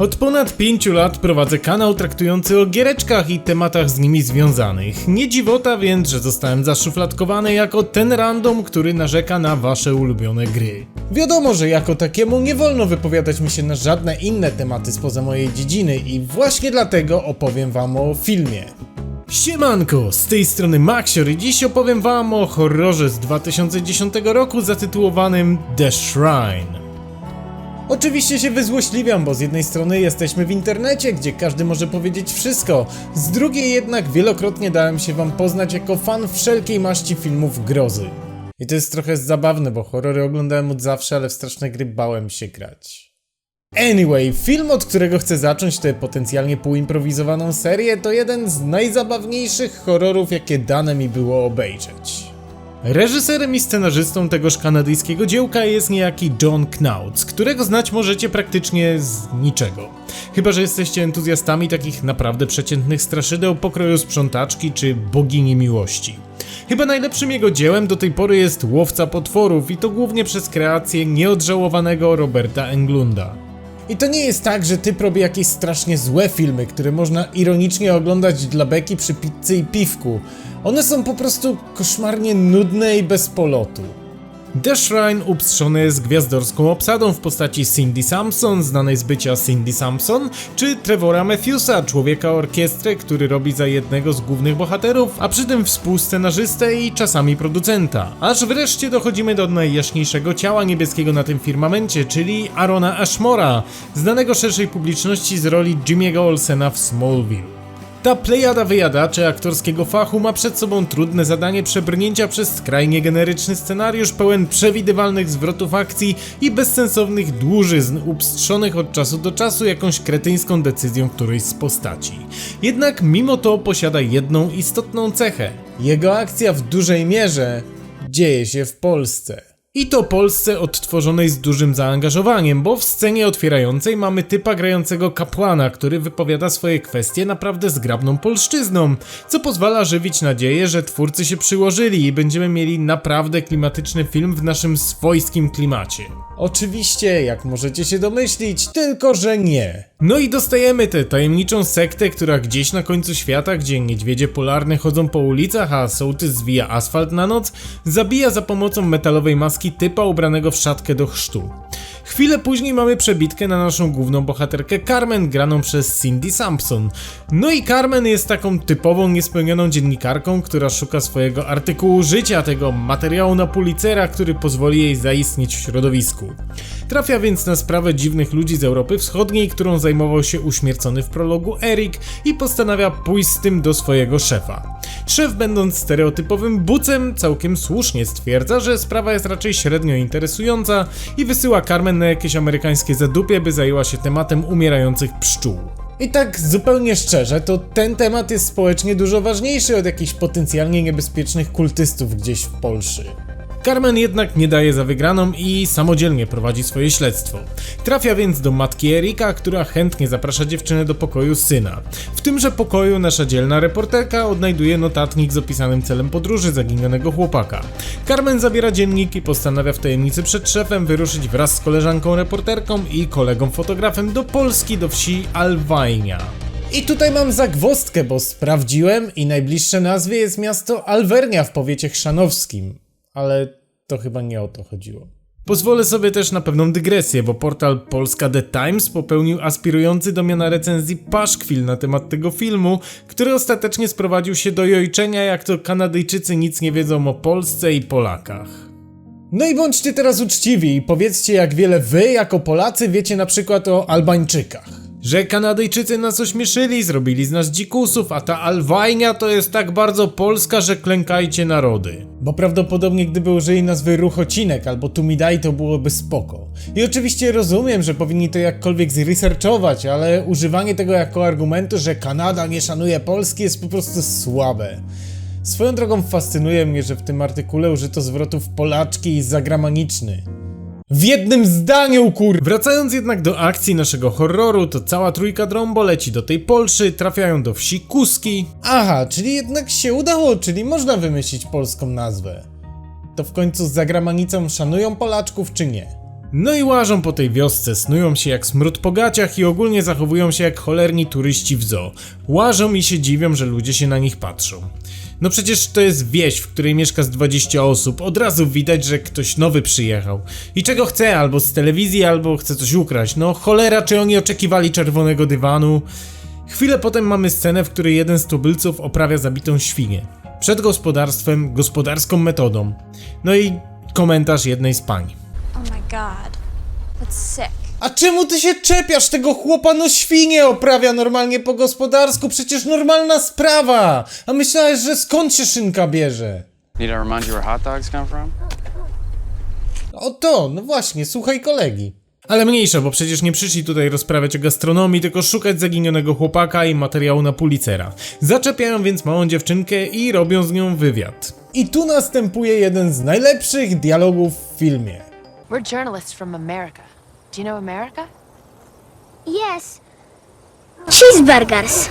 Od ponad 5 lat prowadzę kanał traktujący o giereczkach i tematach z nimi związanych. Nie dziwota więc, że zostałem zaszufladkowany jako ten random, który narzeka na wasze ulubione gry. Wiadomo, że jako takiemu nie wolno wypowiadać mi się na żadne inne tematy spoza mojej dziedziny i właśnie dlatego opowiem wam o filmie. Siemanko, z tej strony Maxior i dziś opowiem wam o horrorze z 2010 roku zatytułowanym The Shrine. Oczywiście się wyzłośliwiam, bo z jednej strony jesteśmy w internecie, gdzie każdy może powiedzieć wszystko, z drugiej jednak wielokrotnie dałem się wam poznać jako fan wszelkiej maści filmów grozy. I to jest trochę zabawne, bo horrory oglądałem od zawsze, ale w straszne gry bałem się grać. Anyway, film, od którego chcę zacząć tę potencjalnie półimprowizowaną serię, to jeden z najzabawniejszych horrorów, jakie dane mi było obejrzeć. Reżyserem i scenarzystą tegoż kanadyjskiego dziełka jest niejaki John Knautz, którego znać możecie praktycznie z niczego. Chyba, że jesteście entuzjastami takich naprawdę przeciętnych straszydeł pokroju sprzątaczki czy bogini miłości. Chyba najlepszym jego dziełem do tej pory jest Łowca Potworów i to głównie przez kreację nieodżałowanego Roberta Englunda. I to nie jest tak, że typ robi jakieś strasznie złe filmy, które można ironicznie oglądać dla beki przy pizzy i piwku. One są po prostu koszmarnie nudne i bez polotu. The Shrine upstrzony jest gwiazdorską obsadą w postaci Cindy Sampson, znanej z bycia Cindy Sampson, czy Trevora Matthewsa, człowieka orkiestry, który robi za jednego z głównych bohaterów, a przy tym współscenarzystę i czasami producenta. Aż wreszcie dochodzimy do najjaśniejszego ciała niebieskiego na tym firmamencie, czyli Arona Ashmora, znanego szerszej publiczności z roli Jimmy'ego Olsena w Smallville. Ta plejada wyjadaczy aktorskiego fachu ma przed sobą trudne zadanie przebrnięcia przez skrajnie generyczny scenariusz pełen przewidywalnych zwrotów akcji i bezsensownych dłużyzn upstrzonych od czasu do czasu jakąś kretyńską decyzją którejś z postaci. Jednak mimo to posiada jedną istotną cechę. Jego akcja w dużej mierze dzieje się w Polsce. I to Polsce odtworzonej z dużym zaangażowaniem, bo w scenie otwierającej mamy typa grającego kapłana, który wypowiada swoje kwestie naprawdę zgrabną polszczyzną, co pozwala żywić nadzieję, że twórcy się przyłożyli i będziemy mieli naprawdę klimatyczny film w naszym swojskim klimacie. Oczywiście, jak możecie się domyślić, tylko że nie. No i dostajemy tę tajemniczą sektę, która gdzieś na końcu świata, gdzie niedźwiedzie polarne chodzą po ulicach, a sołtys zwija asfalt na noc, zabija za pomocą metalowej maski typa ubranego w szatkę do chrztu. Chwilę później mamy przebitkę na naszą główną bohaterkę Carmen, graną przez Cindy Sampson. No i Carmen jest taką typową, niespełnioną dziennikarką, która szuka swojego artykułu życia, tego materiału na Pulitzera, który pozwoli jej zaistnieć w środowisku. Trafia więc na sprawę dziwnych ludzi z Europy Wschodniej, którą zajmował się uśmiercony w prologu Eric i postanawia pójść z tym do swojego szefa. Szef, będąc stereotypowym bucem, całkiem słusznie stwierdza, że sprawa jest raczej średnio interesująca i wysyła Carmen na jakieś amerykańskie zadupie, by zajęła się tematem umierających pszczół. I tak zupełnie szczerze, to ten temat jest społecznie dużo ważniejszy od jakichś potencjalnie niebezpiecznych kultystów gdzieś w Polsce. Carmen jednak nie daje za wygraną i samodzielnie prowadzi swoje śledztwo. Trafia więc do matki Erika, która chętnie zaprasza dziewczynę do pokoju syna. W tymże pokoju nasza dzielna reporterka odnajduje notatnik z opisanym celem podróży zaginionego chłopaka. Carmen zabiera dziennik i postanawia w tajemnicy przed szefem wyruszyć wraz z koleżanką reporterką i kolegą fotografem do Polski, do wsi Alwajnia. I tutaj mam zagwostkę, bo sprawdziłem i najbliższe nazwie jest miasto Alwernia w powiecie chrzanowskim ale to chyba nie o to chodziło. Pozwolę sobie też na pewną dygresję, bo portal Polska The Times popełnił aspirujący do miana recenzji paszkwil na temat tego filmu, który ostatecznie sprowadził się do jojczenia, jak to Kanadyjczycy nic nie wiedzą o Polsce i Polakach. No i bądźcie teraz uczciwi i powiedzcie, jak wiele wy, jako Polacy, wiecie na przykład o Albańczykach że Kanadyjczycy nas ośmieszyli, zrobili z nas dzikusów, a ta Alwajnia to jest tak bardzo polska, że klękajcie narody. Bo prawdopodobnie gdyby użyli nazwy Ruchocinek albo Tumidai to byłoby spoko. I oczywiście rozumiem, że powinni to jakkolwiek zresearchować, ale używanie tego jako argumentu, że Kanada nie szanuje Polski jest po prostu słabe. Swoją drogą fascynuje mnie, że w tym artykule użyto zwrotów polaczki i zagramaniczny. W jednym zdaniu, kur... Wracając jednak do akcji naszego horroru, to cała trójka Drombo leci do tej Polszy, trafiają do wsi Kuski. Aha, czyli jednak się udało, czyli można wymyślić polską nazwę. To w końcu z zagramanicą szanują Polaczków, czy nie? No i łażą po tej wiosce, snują się jak smród po gaciach i ogólnie zachowują się jak cholerni turyści w zoo. Łażą i się dziwią, że ludzie się na nich patrzą. No przecież to jest wieś, w której mieszka z 20 osób. Od razu widać, że ktoś nowy przyjechał. I czego chce, albo z telewizji, albo chce coś ukraść. No cholera, czy oni oczekiwali czerwonego dywanu? Chwilę potem mamy scenę, w której jeden z tubylców oprawia zabitą świnię. Przed gospodarstwem, gospodarską metodą. No i komentarz jednej z pań. Oh my god. That's sick. A czemu ty się czepiasz tego chłopa? No świnie oprawia normalnie po gospodarsku, przecież normalna sprawa! A myślałeś, że skąd się szynka bierze? Need to remind you where hot dogs come from? O to, no właśnie, słuchaj kolegi. Ale mniejsza, bo przecież nie przyszli tutaj rozprawiać o gastronomii, tylko szukać zaginionego chłopaka i materiału na Pulicera. Zaczepiają więc małą dziewczynkę i robią z nią wywiad. I tu następuje jeden z najlepszych dialogów w filmie. We're journalists from America. Do you know America? Yes. Cheeseburgers.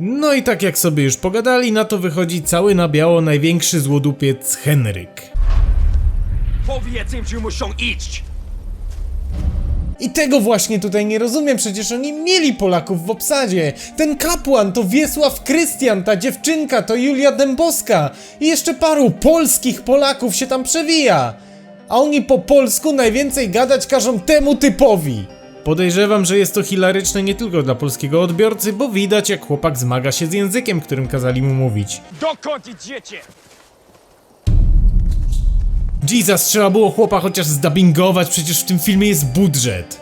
No i tak jak sobie już pogadali, na to wychodzi cały na biało największy złodupiec Henryk. Powiedz im, że muszą iść! I tego właśnie tutaj nie rozumiem, przecież oni mieli Polaków w obsadzie. Ten kapłan to Wiesław Krystian, ta dziewczynka to Julia Dębowska i jeszcze paru polskich Polaków się tam przewija. A oni po polsku najwięcej gadać każą temu typowi. Podejrzewam, że jest to hilaryczne nie tylko dla polskiego odbiorcy, bo widać jak chłopak zmaga się z językiem, którym kazali mu mówić. Dokąd idziecie? Jesus, trzeba było chłopa chociaż zdubbingować, przecież w tym filmie jest budżet.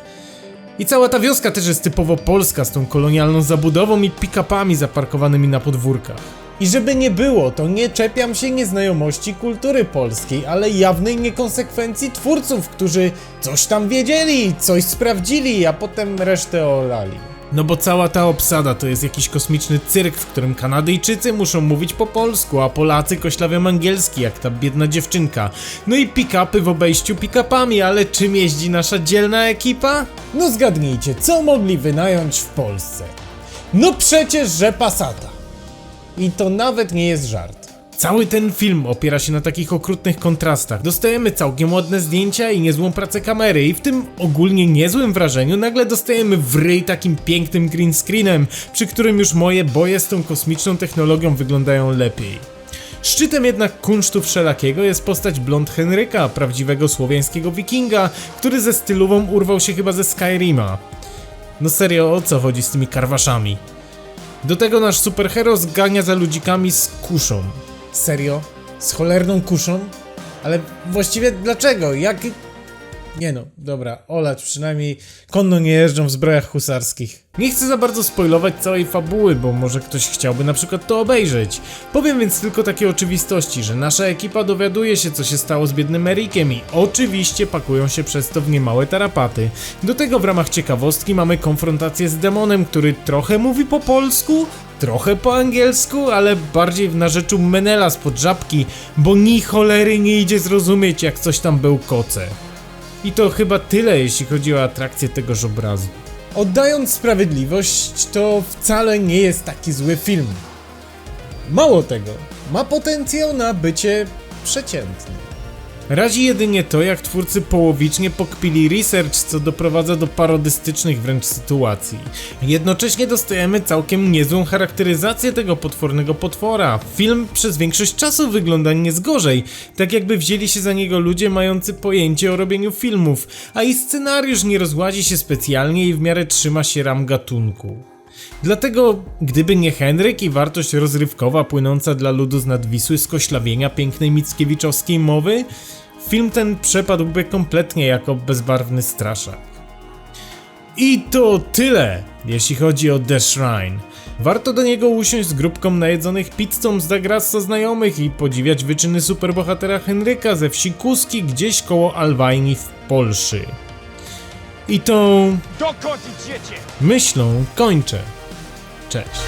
I cała ta wioska też jest typowo polska, z tą kolonialną zabudową i pick-upami zaparkowanymi na podwórkach. I żeby nie było, to nie czepiam się nieznajomości kultury polskiej, ale jawnej niekonsekwencji twórców, którzy coś tam wiedzieli, coś sprawdzili, a potem resztę olali. No bo cała ta obsada to jest jakiś kosmiczny cyrk, w którym Kanadyjczycy muszą mówić po polsku, a Polacy koślawią angielski, jak ta biedna dziewczynka. No i pick-upy w obejściu pick-upami, ale czym jeździ nasza dzielna ekipa? No zgadnijcie, co mogli wynająć w Polsce? No przecież, że Passata. I to nawet nie jest żart. Cały ten film opiera się na takich okrutnych kontrastach. Dostajemy całkiem ładne zdjęcia i niezłą pracę kamery i w tym ogólnie niezłym wrażeniu nagle dostajemy w takim pięknym green screenem, przy którym już moje boje z tą kosmiczną technologią wyglądają lepiej. Szczytem jednak kunsztu wszelakiego jest postać blond Henryka, prawdziwego słowiańskiego wikinga, który ze stylową urwał się chyba ze Skyrima. No serio, o co chodzi z tymi karwaszami? Do tego nasz superhero zgania za ludzikami z kuszą. Serio? Z cholerną kuszą? Ale właściwie dlaczego? Jak... Nie no, dobra, olać przynajmniej konno nie jeżdżą w zbrojach husarskich. Nie chcę za bardzo spoilować całej fabuły, bo może ktoś chciałby na przykład to obejrzeć. Powiem więc tylko takie oczywistości, że nasza ekipa dowiaduje się co się stało z biednym Erikiem i oczywiście pakują się przez to w niemałe tarapaty. Do tego w ramach ciekawostki mamy konfrontację z demonem, który trochę mówi po polsku, trochę po angielsku, ale bardziej w narzeczu Menela spod żabki, bo ni cholery nie idzie zrozumieć jak coś tam bełkoce. I to chyba tyle, jeśli chodzi o atrakcję tegoż obrazu. Oddając sprawiedliwość, to wcale nie jest taki zły film. Mało tego, ma potencjał na bycie przeciętny. Razi jedynie to, jak twórcy połowicznie pokpili research, co doprowadza do parodystycznych wręcz sytuacji. Jednocześnie dostajemy całkiem niezłą charakteryzację tego potwornego potwora. Film przez większość czasu wygląda nie z gorzej, tak jakby wzięli się za niego ludzie mający pojęcie o robieniu filmów, a i scenariusz nie rozładzi się specjalnie i w miarę trzyma się ram gatunku. Dlatego, gdyby nie Henryk i wartość rozrywkowa płynąca dla ludu z nadwisły z koślawienia pięknej Mickiewiczowskiej mowy, film ten przepadłby kompletnie jako bezbarwny straszak. I to tyle, jeśli chodzi o The Shrine. Warto do niego usiąść z grupką najedzonych pizzą z Dagrassa znajomych i podziwiać wyczyny superbohatera Henryka ze wsi Kuski gdzieś koło Alwajni w Polsce. I tą myślą kończę. Cześć.